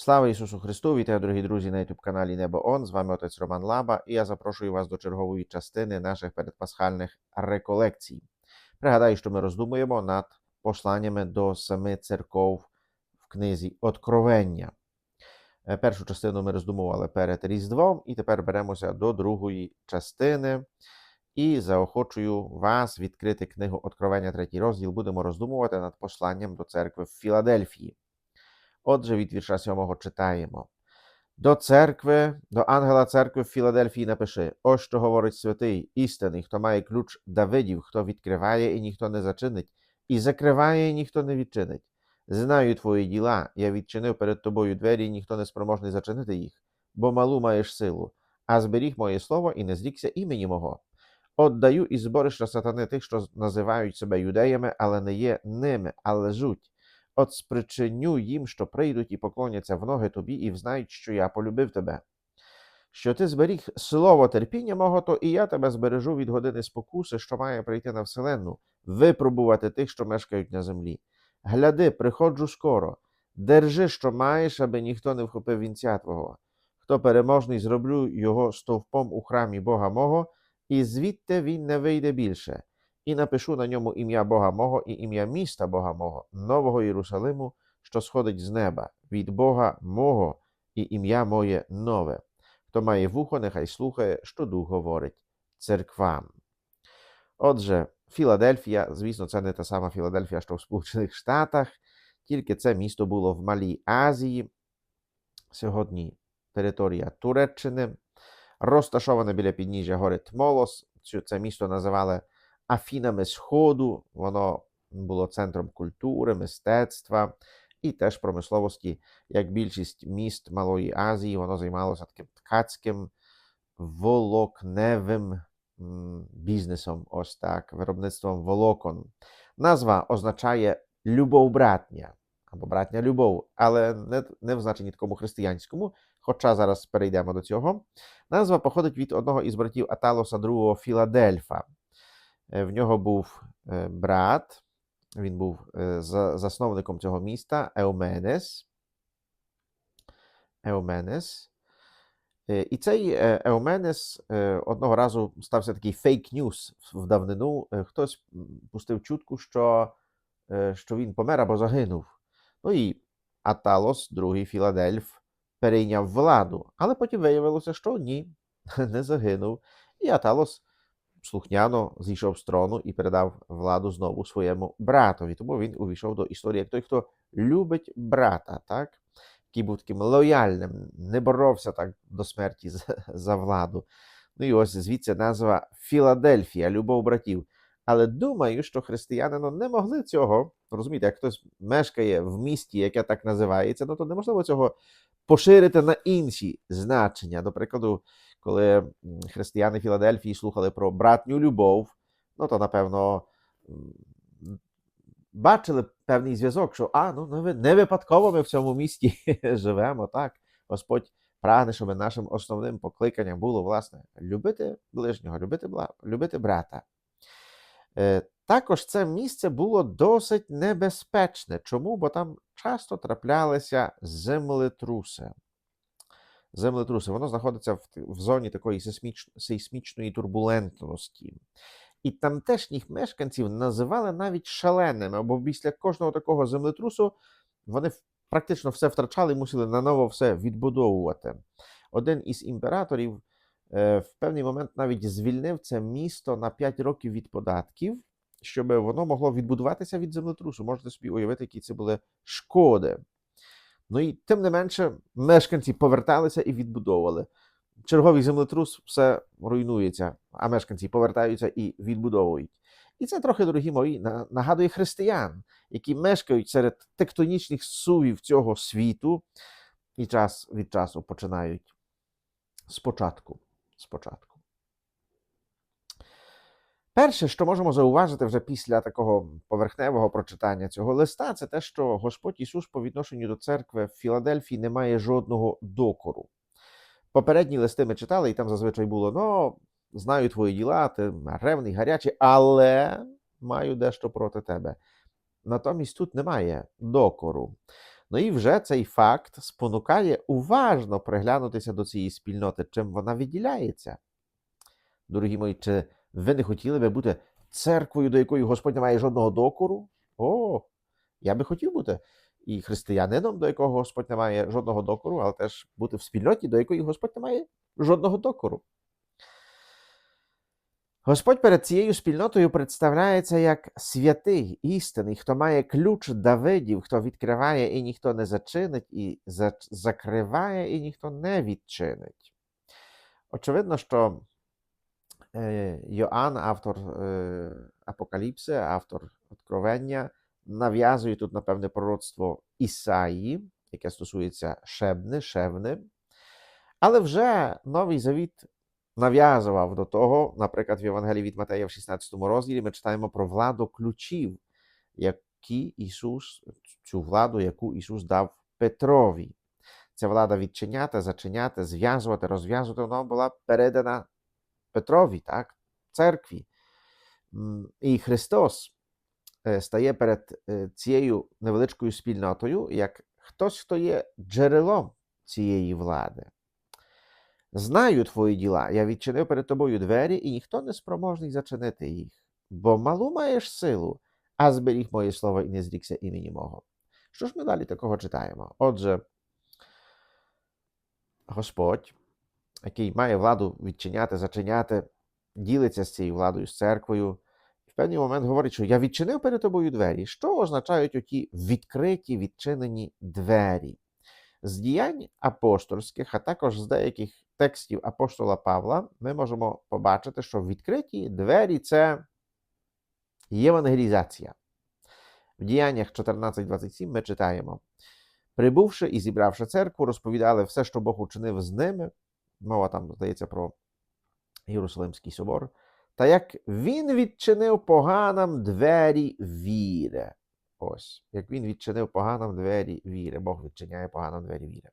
Слава Ісусу Христу! Вітаю, дорогі друзі, на youtube каналі Небо Он. З вами отець Роман Лаба, і я запрошую вас до чергової частини наших передпасхальних реколекцій. Пригадаю, що ми роздумуємо над посланнями до семи церков в книзі Откровення. Е, Першу частину ми роздумували перед Різдвом, і тепер беремося до другої частини. І заохочую вас відкрити книгу Откровення, третій розділ. Будемо роздумувати над посланням до церкви в Філадельфії. Отже, від вірша 7 читаємо. До церкви, до ангела церкви в Філадельфії напиши: ось що говорить святий, істинний, хто має ключ Давидів, хто відкриває і ніхто не зачинить, і закриває, і ніхто не відчинить. Знаю твої діла, я відчинив перед тобою двері, і ніхто не спроможний зачинити їх, бо малу маєш силу, а зберіг моє слово і не зрікся імені мого. Отдаю і зборища сатани тих, що називають себе юдеями, але не є ними, а лежуть. От спричиню їм, що прийдуть і поклоняться в ноги тобі, і взнають, що я полюбив тебе. Що ти зберіг слово терпіння мого, то і я тебе збережу від години спокуси, що має прийти на вселенну, випробувати тих, що мешкають на землі. Гляди, приходжу скоро, держи, що маєш, аби ніхто не вхопив вінця твого. Хто переможний, зроблю його стовпом у храмі Бога мого, і звідти він не вийде більше і напишу на ньому ім'я Бога мого і ім'я міста Бога мого, Нового Єрусалиму, що сходить з неба, від Бога мого і ім'я моє нове. Хто має вухо, нехай слухає, що дух говорить церквам. Отже, Філадельфія, звісно, це не та сама Філадельфія, що в Сполучених Штатах, тільки це місто було в Малій Азії, сьогодні територія Туреччини, розташоване біля підніжжя гори Тмолос. Це місто називали Афінами Сходу, воно було центром культури, мистецтва і теж промисловості. Як більшість міст Малої Азії, воно займалося таким ткацьким волокневим бізнесом, ось так, виробництвом волокон. Назва означає любов братня або братня любов, але не, не в значенні такому християнському, хоча зараз перейдемо до цього. Назва походить від одного із братів Аталоса II Філадельфа. Е, В нього був е, брат, він був е, засновником цього міста Еуменес. Еуменес. І цей Еуменес одного разу стався такий фейк-ньюс в давнину. Хтось пустив чутку, що, що він помер або загинув. Ну і Аталос, другий Філадельф, перейняв владу. Але потім виявилося, що ні, не загинув. І Аталос слухняно зійшов з трону і передав владу знову своєму братові. Тому він увійшов до історії як той, хто любить брата, так? який був таким лояльним, не боровся так до смерті за, за владу. Ну і ось звідси назва Філадельфія, любов братів. Але думаю, що християни ну, не могли цього, розумієте, як хтось мешкає в місті, яке так називається, ну то неможливо цього поширити на інші значення. До прикладу, коли християни Філадельфії слухали про братню любов, ну то напевно бачили певний зв'язок, що а, ну не ви- не випадково ми в цьому місті живемо, так. Господь прагне, щоб нашим основним покликанням було, власне, любити ближнього, любити, любити брата. Е, Також це місце було досить небезпечне. Чому? Бо там часто траплялися землетруси. Землетруси, воно знаходиться в, в зоні такої сейсміч- сейсмічної турбулентності. І тамтешніх мешканців називали навіть шаленими, бо після кожного такого землетрусу вони практично все втрачали і мусили наново все відбудовувати. Один із імператорів в певний момент навіть звільнив це місто на 5 років від податків, щоб воно могло відбудуватися від землетрусу. Можете собі уявити, які це були шкоди. Ну і тим не менше, мешканці поверталися і відбудовували. Черговий землетрус все руйнується, а мешканці повертаються і відбудовують. І це трохи, дорогі мої, нагадує християн, які мешкають серед тектонічних сувів цього світу і час від часу починають спочатку. Спочатку. Перше, що можемо зауважити вже після такого поверхневого прочитання цього листа, це те, що Господь Ісус по відношенню до церкви в Філадельфії не має жодного докору. Попередні листи ми читали, і там зазвичай було: ну, знаю твої діла, ти ревний, гарячий, але маю дещо проти тебе. Натомість тут немає докору. Ну і вже цей факт спонукає уважно приглянутися до цієї спільноти, чим вона відділяється. Дорогі мої, чи ви не хотіли би бути церквою, до якої Господь не має жодного докору? О, я би хотів бути і християнином, до якого Господь не має жодного докору, але теж бути в спільноті, до якої Господь не має жодного докору. Господь перед цією спільнотою представляється як святий, істинний, хто має ключ Давидів, хто відкриває і ніхто не зачинить, і за- закриває, і ніхто не відчинить. Очевидно, що е, Йоанн, автор е, Апокаліпси, автор Откровення, нав'язує тут, напевне, пророцтво Ісаї, яке стосується Шебни, Шевни. Але вже Новий Завіт нав'язував до того, наприклад, в Євангелії від Матея в 16 розділі ми читаємо про владу ключів, які Ісус, цю владу, яку Ісус дав Петрові. Ця влада відчиняти, зачиняти, зв'язувати, розв'язувати, вона була передана Петрові, так, церкві. І Христос е, стає перед е, цією невеличкою спільнотою, як хтось, хто є джерелом цієї влади. Знаю твої діла, я відчинив перед тобою двері, і ніхто не спроможний зачинити їх, бо малу маєш силу, а зберіг моє слово і не зрікся імені мого. Що ж ми далі такого читаємо? Отже, Господь, який має владу відчиняти, зачиняти, ділиться з цією владою, з церквою, в певний момент говорить, що я відчинив перед тобою двері. Що означають оті відкриті, відчинені двері? З діянь апостольських, а також з деяких текстів апостола Павла, ми можемо побачити, що відкриті двері це євангелізація. В діяннях 14.27 ми читаємо: прибувши і зібравши церкву, розповідали все, що Бог учинив з ними. Мова там, здається, про Єрусалимський собор. Та як він відчинив поганам двері віри. Ось, як він відчинив поганам двері віри. Бог відчиняє поганам двері віри.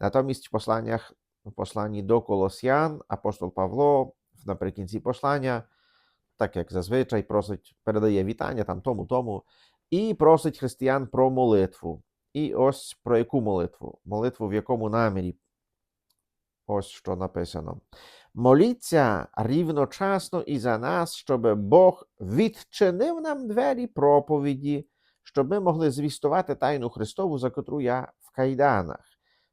Натомість в посланнях, в посланні до Колосян апостол Павло наприкінці послання, так як зазвичай, просить, передає вітання там тому, тому, і просить християн про молитву. І ось про яку молитву? Молитву в якому намірі? Ось що написано. Моліться рівночасно і за нас, щоб Бог відчинив нам двері проповіді, щоб ми могли звістувати тайну Христову, за котру я в кайданах,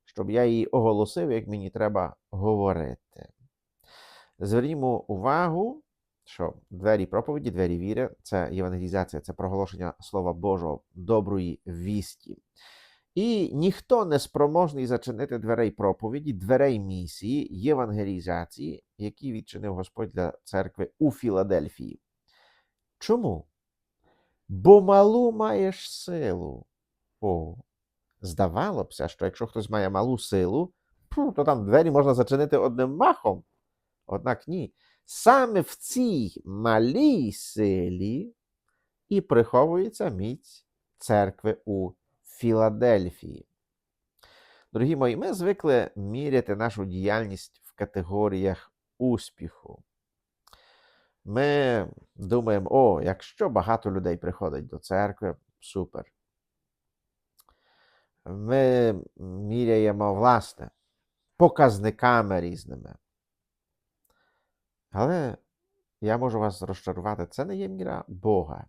щоб я її оголосив, як мені треба говорити. Звернімо увагу, що двері проповіді, двері віри це євангелізація, це проголошення Слова Божого, доброї вісті. І ніхто не спроможний зачинити дверей проповіді, дверей місії, євангелізації, які відчинив Господь для церкви у Філадельфії. Чому? Бо малу маєш силу. О, здавалося що якщо хтось має малу силу, то там двері можна зачинити одним махом. Однак ні. Саме в цій малій силі і приховується міць церкви у Філадельфії. Дорогі мої, ми звикли міряти нашу діяльність в категоріях успіху. Ми думаємо, о, якщо багато людей приходить до церкви, супер. Ми міряємо, власне, показниками різними. Але я можу вас розчарувати, це не є міра Бога.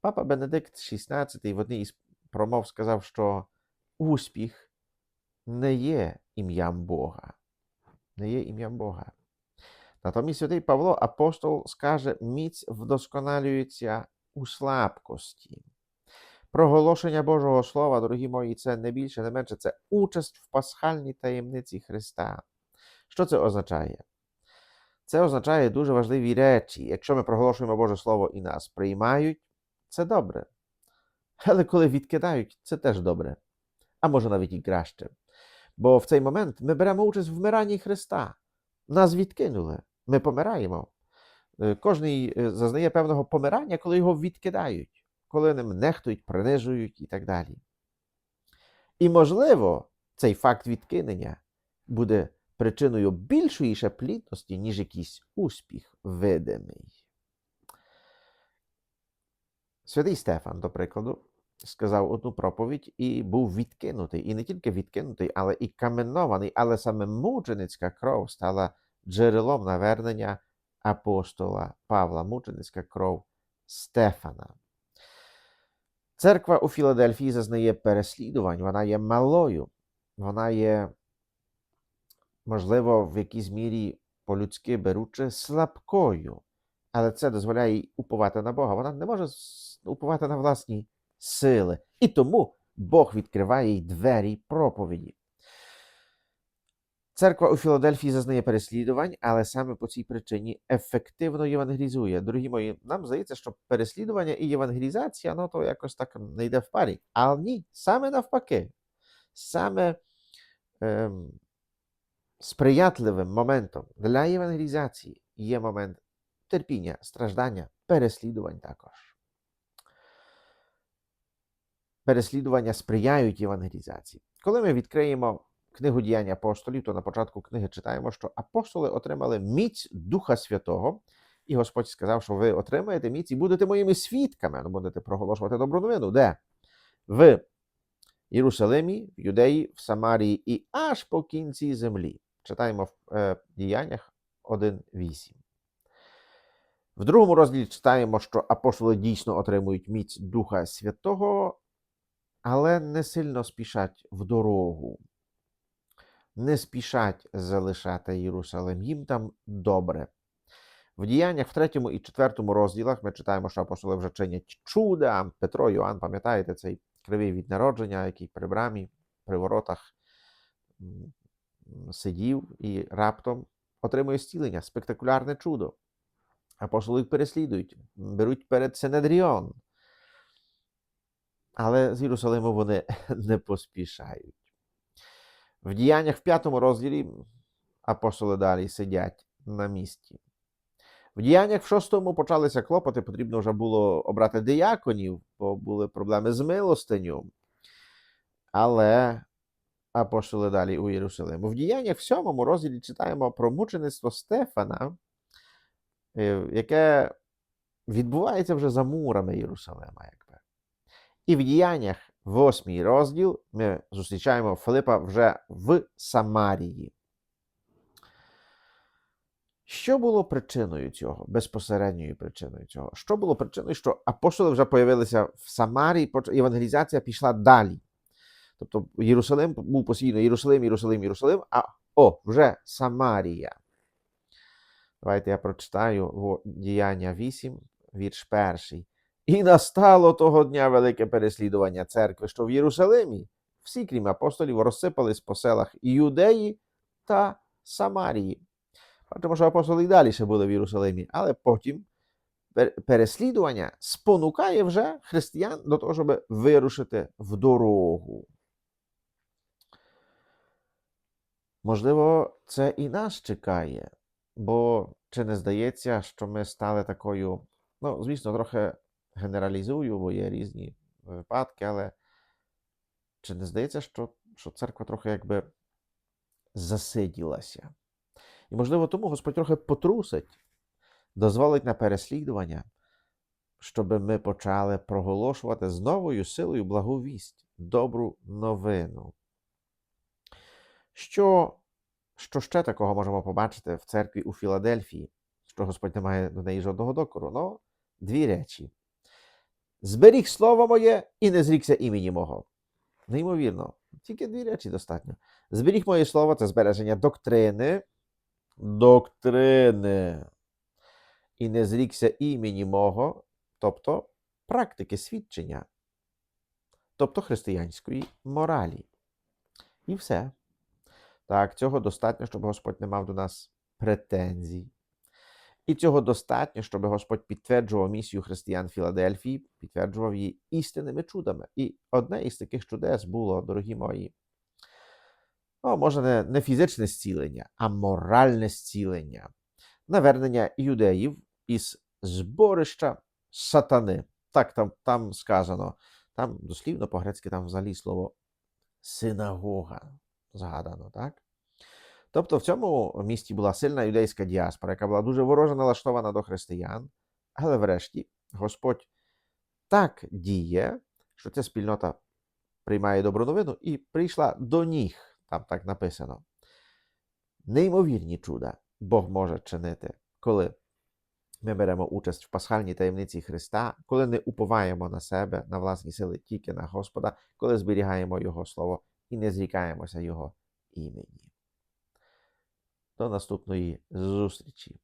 Папа Бенедикт XVI в одній із промов сказав, що успіх не є ім'ям Бога. Не є ім'ям Бога. Натомість святий Павло апостол скаже, міць вдосконалюється у слабкості. Проголошення Божого Слова, дорогі мої, це не більше, не менше, це участь в пасхальній таємниці Христа. Що це означає? Це означає дуже важливі речі. Якщо ми проголошуємо Боже Слово і нас приймають, це добре. Але коли відкидають, це теж добре. А може навіть і краще. Бо в цей момент ми беремо участь в вмиранні Христа. Нас відкинули, ми помираємо. Е, Кожний е, зазнає певного помирання, коли його відкидають, коли ним нехтують, принижують і так далі. І, можливо, цей факт відкинення буде причиною більшої ще плідності, ніж якийсь успіх видимий. Святий Стефан, до прикладу, сказав одну проповідь і був відкинутий. І не тільки відкинутий, але і каменований. Але саме мученицька кров стала джерелом навернення апостола Павла, мученицька кров Стефана. Церква у Філадельфії зазнає переслідувань, вона є малою, вона є, можливо, в якійсь мірі по-людськи беручи, слабкою, але це дозволяє їй уповати на Бога. Вона не може уповати на власні сили. І тому Бог відкриває їй двері проповіді. Церква у Філадельфії зазнає переслідувань, але саме по цій причині ефективно євангелізує. Дорогі мої, нам здається, що переслідування і євангелізація, ну то якось так не йде в парі. Але ні, саме навпаки, саме ем, сприятливим моментом для євангелізації є момент терпіння, страждання, переслідувань також. Переслідування сприяють євангелізації. Коли ми відкриємо книгу діянь апостолів, то на початку книги читаємо, що апостоли отримали міць Духа Святого, і Господь сказав, що ви отримаєте міць і будете моїми свідками, ну, будете проголошувати добру новину. Де? В Єрусалимі, в Юдеї, в Самарії і аж по кінці землі. Читаємо в е, діяннях 1.8. В другому розділі читаємо, що апостоли дійсно отримують міць Духа Святого, але не сильно спішать в дорогу. Не спішать залишати Єрусалим. Їм там добре. В діяннях в третьому і четвертому розділах ми читаємо, що апостоли вже чинять чуда. Петро, Йоанн, пам'ятаєте цей кривий від народження, який при брамі, при воротах сидів і раптом отримує зцілення. Спектакулярне чудо. Апостоли їх переслідують, беруть перед Синедріон. Але з Єрусалиму вони не поспішають. В діяннях в п'ятому розділі апостоли далі сидять на місці. В діяннях в шостому почалися клопоти, потрібно вже було обрати дияконів, бо були проблеми з милостиню. Але апостоли далі у Єрусалиму. В діяннях в сьомому розділі читаємо про мучеництво Стефана, е, яке відбувається вже за мурами Єрусалима. Якби. І в діяннях восьмий розділ ми зустрічаємо Филипа вже в Самарії. Що було причиною цього, безпосередньою причиною цього? Що було причиною, що апостоли вже появилися в Самарії, євангелізація пішла далі. Тобто Єрусалим був постійно Єрусалим, Єрусалим, Єрусалим, а о, вже Самарія. Давайте я прочитаю Діяння 8, вірш перший. І настало того дня велике переслідування церкви, що в Єрусалимі всі, крім апостолів, розсипались по селах Юдеї та Самарії. Бачимо, що апостоли і далі ще були в Єрусалимі, але потім переслідування спонукає вже християн до того, щоб вирушити в дорогу. Можливо, це і нас чекає, бо чи не здається, що ми стали такою, ну, звісно, трохи генералізую, бо є різні випадки, але чи не здається, що, що церква трохи якби засиділася? І, можливо, тому Господь трохи потрусить, дозволить на переслідування, щоб ми почали проголошувати з новою силою благу вість, добру новину. Що, що ще такого можемо побачити в церкві у Філадельфії, що Господь не має до неї жодного докору? Ну, дві речі. Зберіг слово моє і не зрікся імені мого. Неймовірно, тільки дві речі достатньо. Зберіг моє слово це збереження доктрини, доктрини, і не зрікся імені мого, тобто практики свідчення, тобто християнської моралі. І все. Так, цього достатньо, щоб Господь не мав до нас претензій. І цього достатньо, щоб Господь підтверджував місію християн Філадельфії, підтверджував її істинними чудами. І одне із таких чудес було, дорогі мої, ну, може, не, не фізичне зцілення, а моральне зцілення, навернення юдеїв із зборища сатани. Так там, там сказано, там дослівно по-грецьки там взагалі слово синагога згадано, так? Тобто в цьому місті була сильна юдейська діаспора, яка була дуже вороже налаштована до християн, але врешті Господь так діє, що ця спільнота приймає добру новину і прийшла до ніг, там так написано. Неймовірні чуда Бог може чинити, коли ми беремо участь в пасхальній таємниці Христа, коли не уповаємо на себе, на власні сили, тільки на Господа, коли зберігаємо Його Слово і не зрікаємося Його імені. До наступної зустрічі.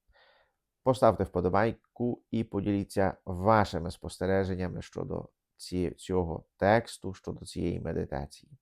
Поставте вподобайку і поділіться вашими спостереженнями щодо цього тексту, щодо цієї медитації.